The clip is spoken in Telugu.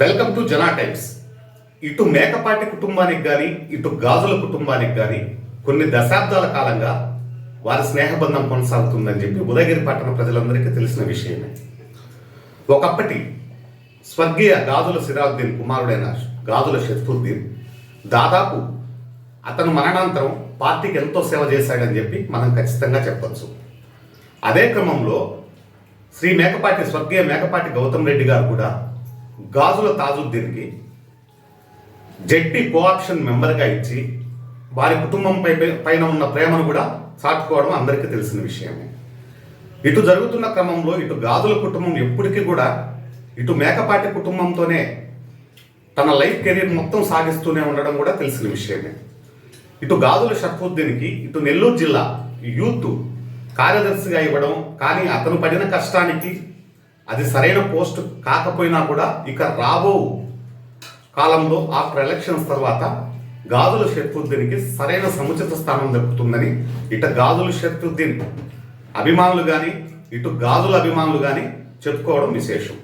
Welcome to Jana Times. ఇటు మేకపాటి కుటుంబానికి కానీ ఇటు గాజుల కుటుంబానికి కానీ కొన్ని దశాబ్దాల కాలంగా వారి స్నేహబంధం కొనసాగుతుందని చెప్పి ఉదయగిరి పట్టణ ప్రజలందరికీ తెలిసిన విషయమే. ఒకప్పటి స్వర్గీయ గాజుల సిరావుద్దీన్ కుమారుడైన గాజుల షర్ఫుద్దీన్ దాదాపు అతను మరణాంతరం పార్టీకి ఎంతో సేవ చేశాడని చెప్పి మనం ఖచ్చితంగా చెప్పచ్చు. అదే క్రమంలో శ్రీ మేకపాటి స్వర్గీయ మేకపాటి గౌతమ్ రెడ్డి గారు కూడా గాజుల తాజుద్దీన్కి జెడ్పీ కోఆప్షన్ మెంబర్గా ఇచ్చి వారి కుటుంబంపై పైన ఉన్న ప్రేమను కూడా చాటుకోవడం అందరికీ తెలిసిన విషయమే. ఇటు జరుగుతున్న క్రమంలో ఇటు గాజుల కుటుంబం ఎప్పటికీ కూడా ఇటు మేకపాటి కుటుంబంతోనే తన లైఫ్ కెరీర్ మొత్తం సాగిస్తూనే ఉండడం కూడా తెలిసిన విషయమే. ఇటు గాజుల షర్ఫుద్దీన్కి ఇటు నెల్లూరు జిల్లా యూత్ కార్యదర్శిగా ఇవ్వడం కానీ అతను పడిన కష్టానికి అది సరైన పోస్ట్ కాకపోయినా కూడా ఇక రాబో కాలంలో ఆఫ్టర్ ఎలక్షన్స్ తర్వాత గాజుల షర్ఫుద్దీన్కి సరైన సముచిత స్థానం దక్కుతుందని ఇటు గాజుల షర్ఫుద్దీన్ అభిమానులు కానీ ఇటు గాజుల అభిమానులు కానీ చెప్పుకోవడం విశేషం.